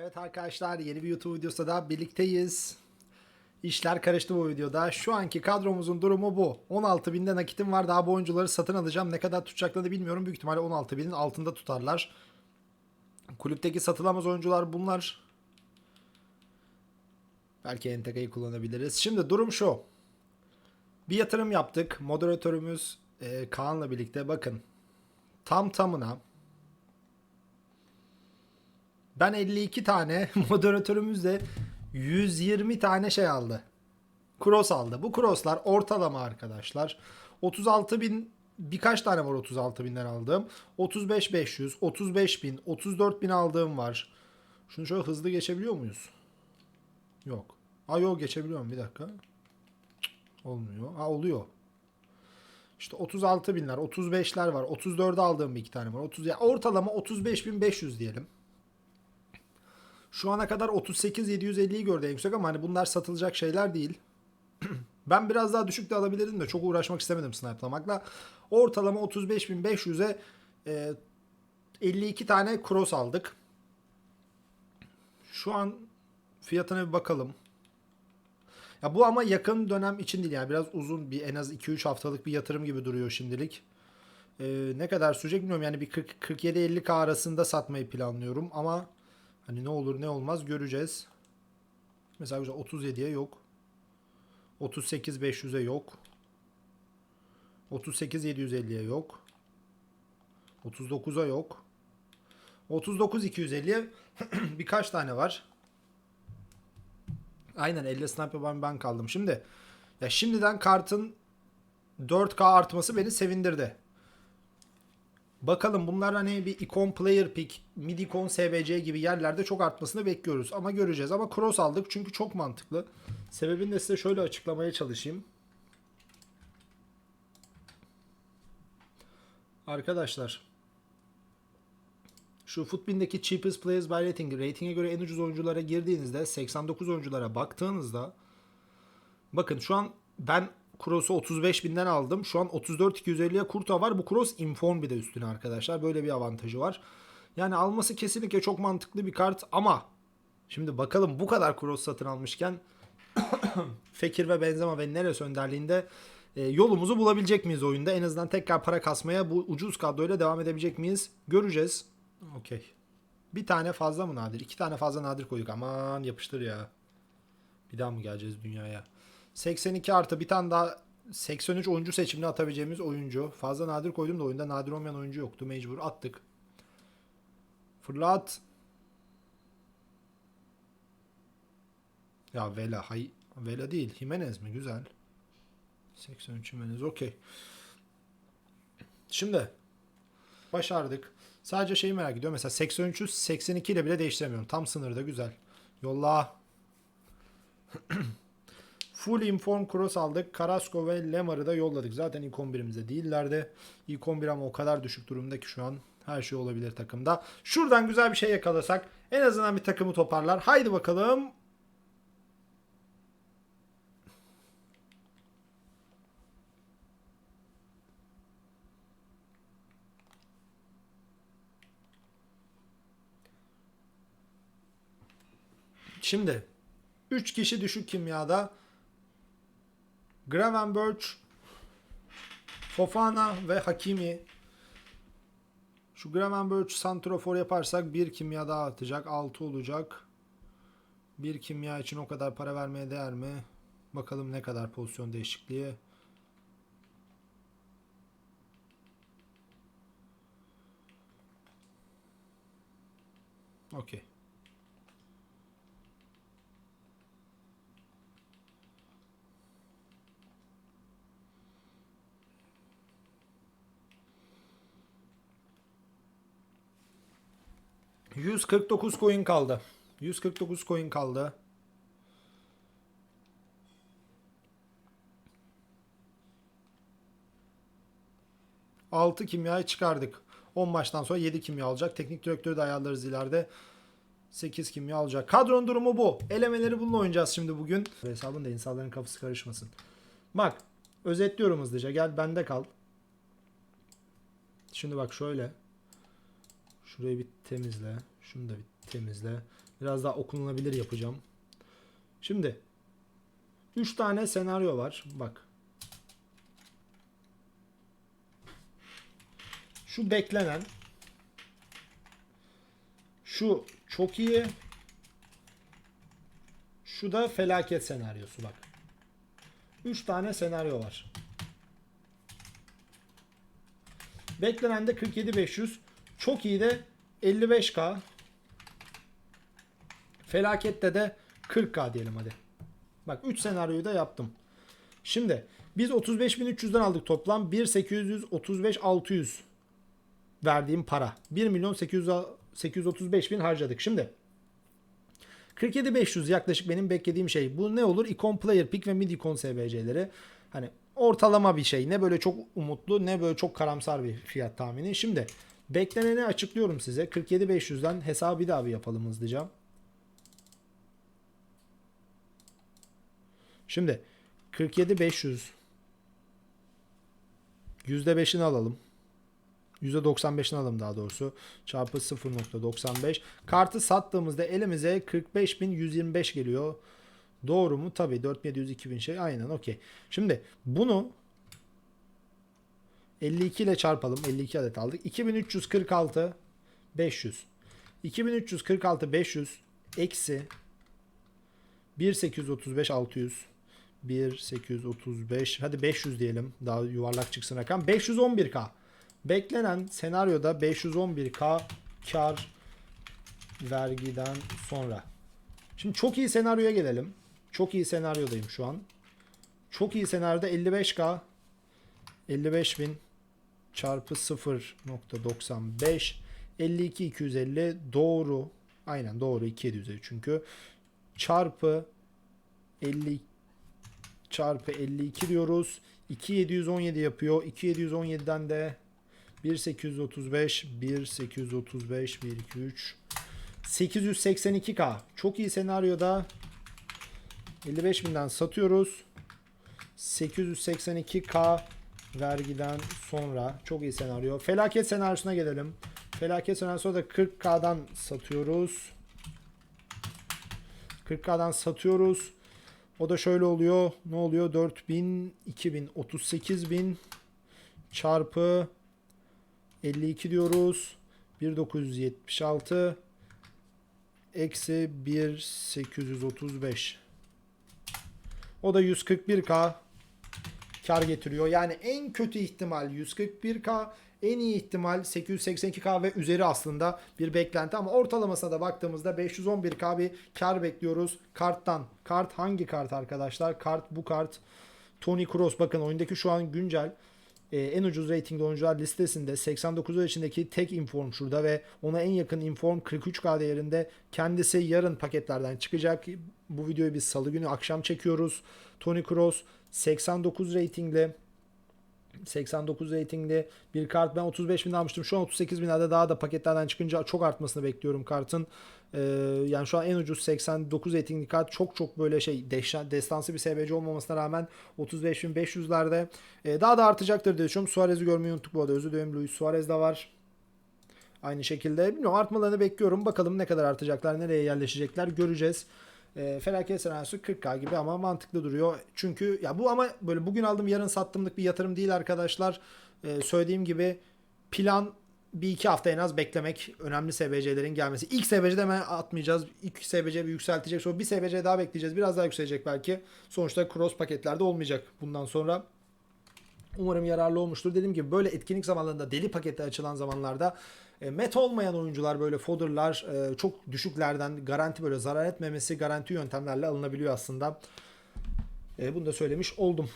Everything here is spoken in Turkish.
Evet arkadaşlar yeni bir YouTube videosu da birlikteyiz. İşler karıştı bu videoda. Şu anki kadromuzun durumu bu. 16 binde nakitim var. Daha bu oyuncuları satın alacağım. Ne kadar tutacaklarını bilmiyorum. Büyük ihtimalle 16 binin altında tutarlar. Kulüpteki satılamaz oyuncular bunlar. Belki Entega'yı kullanabiliriz. Şimdi durum şu. Bir yatırım yaptık. Moderatörümüz e, Kaan'la birlikte bakın. Tam tamına ben 52 tane moderatörümüz de 120 tane şey aldı. Cross aldı. Bu crosslar ortalama arkadaşlar. 36 bin birkaç tane var 36 binden aldığım. 35 500, 35 bin, 34 bin aldığım var. Şunu şöyle hızlı geçebiliyor muyuz? Yok. Aa yok geçebiliyorum bir dakika. Olmuyor. Ha oluyor. İşte 36 binler, 35'ler var. 34'e aldığım bir iki tane var. 30 ya ortalama 35.500 diyelim. Şu ana kadar 38.750'yi gördü en yüksek ama hani bunlar satılacak şeyler değil. ben biraz daha düşük de alabilirdim de çok uğraşmak istemedim snipe'lamakla. Ortalama 35.500'e e, 52 tane cross aldık. Şu an fiyatına bir bakalım. Ya bu ama yakın dönem için değil yani biraz uzun bir en az 2-3 haftalık bir yatırım gibi duruyor şimdilik. Ee, ne kadar sürecek bilmiyorum yani bir 40 47-50k arasında satmayı planlıyorum ama hani ne olur ne olmaz göreceğiz. Mesela güzel 37'ye yok. 38 500'e yok. 38 750'ye yok. 39'a yok. 39 250'ye birkaç tane var. Aynen 50 sniper ben, ben kaldım. Şimdi ya şimdiden kartın 4K artması beni sevindirdi. Bakalım bunlar hani bir icon player pick, mid icon SBC gibi yerlerde çok artmasını bekliyoruz. Ama göreceğiz. Ama cross aldık çünkü çok mantıklı. Sebebini de size şöyle açıklamaya çalışayım. Arkadaşlar şu Footbin'deki cheapest players by rating, ratinge göre en ucuz oyunculara girdiğinizde 89 oyunculara baktığınızda bakın şu an ben Cross'u 35 binden aldım. Şu an 34-250'ye Kurta var. Bu Cross Inform bir de üstüne arkadaşlar. Böyle bir avantajı var. Yani alması kesinlikle çok mantıklı bir kart ama şimdi bakalım bu kadar Cross satın almışken Fekir ve Benzema ve Neres önderliğinde e, yolumuzu bulabilecek miyiz oyunda? En azından tekrar para kasmaya bu ucuz kadroyla devam edebilecek miyiz? Göreceğiz. Okey. Bir tane fazla mı nadir? İki tane fazla nadir koyduk. Aman yapıştır ya. Bir daha mı geleceğiz dünyaya? 82 artı bir tane daha 83 oyuncu seçimine atabileceğimiz oyuncu. Fazla nadir koydum da oyunda nadir olmayan oyuncu yoktu. Mecbur attık. Fırlat. Ya Vela. Hay Vela değil. Jimenez mi? Güzel. 83 Jimenez. Okey. Şimdi başardık. Sadece şeyi merak ediyorum. Mesela 83'ü 82 ile bile değiştiremiyorum. Tam sınırda güzel. Yolla. Full inform cross aldık. Carrasco ve Lemar'ı da yolladık. Zaten ilk 11'imizde değillerdi. İlk 11 ama o kadar düşük durumda ki şu an her şey olabilir takımda. Şuradan güzel bir şey yakalasak en azından bir takımı toparlar. Haydi bakalım. Şimdi 3 kişi düşük kimyada Gravenberch, Fofana ve Hakimi. Şu Gravenberch santrofor yaparsak bir kimya daha atacak. 6 olacak. Bir kimya için o kadar para vermeye değer mi? Bakalım ne kadar pozisyon değişikliği. Okey. ...149 coin kaldı. 149 coin kaldı. Altı kimyayı çıkardık. 10 maçtan sonra 7 kimya alacak. Teknik direktörü de ayarlarız ileride. 8 kimya alacak. Kadronun durumu bu. Elemeleri bununla oynayacağız şimdi bugün. Hesabın da insanların kafası karışmasın. Bak özetliyorum hızlıca. Gel bende kal. Şimdi bak şöyle. Şurayı bir temizle. Şunu da bir temizle. Biraz daha okunulabilir yapacağım. Şimdi 3 tane senaryo var. Bak. Şu beklenen şu çok iyi. Şu da felaket senaryosu bak. 3 tane senaryo var. Beklenen de 47500. Çok iyi de 55k. Felakette de 40k diyelim hadi. Bak 3 senaryoyu da yaptım. Şimdi biz 35.300'den aldık toplam 1.835 600 verdiğim para. 1 milyon 800 835 bin harcadık. Şimdi 47.500 yaklaşık benim beklediğim şey. Bu ne olur? Icon Player Pick ve Mid Icon SBC'leri. Hani ortalama bir şey. Ne böyle çok umutlu ne böyle çok karamsar bir fiyat tahmini. Şimdi bekleneni açıklıyorum size. 47.500'den hesabı bir daha bir yapalım hızlıca. Şimdi 47.500 %5'ini alalım. %95'ini alalım daha doğrusu. Çarpı 0.95. Kartı sattığımızda elimize 45.125 geliyor. Doğru mu? Tabii 4700 2000 şey. Aynen okey. Şimdi bunu 52 ile çarpalım. 52 adet aldık. 2346 500. 2346 500 eksi 1835 600 1835 hadi 500 diyelim. Daha yuvarlak çıksın rakam. 511k. Beklenen senaryoda 511k kar vergiden sonra. Şimdi çok iyi senaryoya gelelim. Çok iyi senaryodayım şu an. Çok iyi senaryoda 55k 55.000 çarpı 0.95 52 250 doğru. Aynen doğru 2750 çünkü çarpı 50 çarpı 52 diyoruz. 2717 yapıyor. 2717'den de 1835 1835 1 2 3 882k. Çok iyi senaryoda 55.000'den satıyoruz. 882k vergiden sonra çok iyi senaryo. Felaket senaryosuna gelelim. Felaket senaryosunda da 40k'dan satıyoruz. 40k'dan satıyoruz. O da şöyle oluyor. Ne oluyor? 4000, 2000, 38000 çarpı 52 diyoruz. 1976 eksi 1835. O da 141k kar getiriyor. Yani en kötü ihtimal 141k, en iyi ihtimal 882k ve üzeri aslında bir beklenti ama ortalamasına da baktığımızda 511k bir kar bekliyoruz karttan. Kart hangi kart arkadaşlar? Kart bu kart. Tony Kroos bakın oyundaki şu an güncel e, en ucuz ratingli oyuncular listesinde 89 yaşındaki tek inform şurada ve ona en yakın inform 43k değerinde kendisi yarın paketlerden çıkacak. Bu videoyu biz salı günü akşam çekiyoruz. Tony Kroos 89 ratingli 89 ratingli bir kart. Ben 35 bin almıştım. Şu an 38 binlerde daha da paketlerden çıkınca çok artmasını bekliyorum kartın. Ee, yani şu an en ucuz 89 ratingli kart çok çok böyle şey deşan, destansı bir SBC olmamasına rağmen 35.500'lerde ee, daha da artacaktır diye düşünüyorum. Suarez'i görmeyi unuttuk bu arada. Özür dilerim. Luis Suarez de var. Aynı şekilde bilmiyorum artmalarını bekliyorum. Bakalım ne kadar artacaklar, nereye yerleşecekler göreceğiz. E, felaket senaryosu 40k gibi ama mantıklı duruyor. Çünkü ya bu ama böyle bugün aldım yarın sattımlık bir yatırım değil arkadaşlar. E, söylediğim gibi plan bir iki hafta en az beklemek önemli SBC'lerin gelmesi. İlk SBC'de hemen atmayacağız. İlk SBC bir yükseltecek. Sonra bir SBC daha bekleyeceğiz. Biraz daha yükselecek belki. Sonuçta cross paketlerde olmayacak bundan sonra. Umarım yararlı olmuştur. Dediğim gibi böyle etkinlik zamanlarında deli pakette açılan zamanlarda e, met olmayan oyuncular böyle fodderlar e, çok düşüklerden garanti böyle zarar etmemesi garanti yöntemlerle alınabiliyor aslında. E, bunu da söylemiş oldum.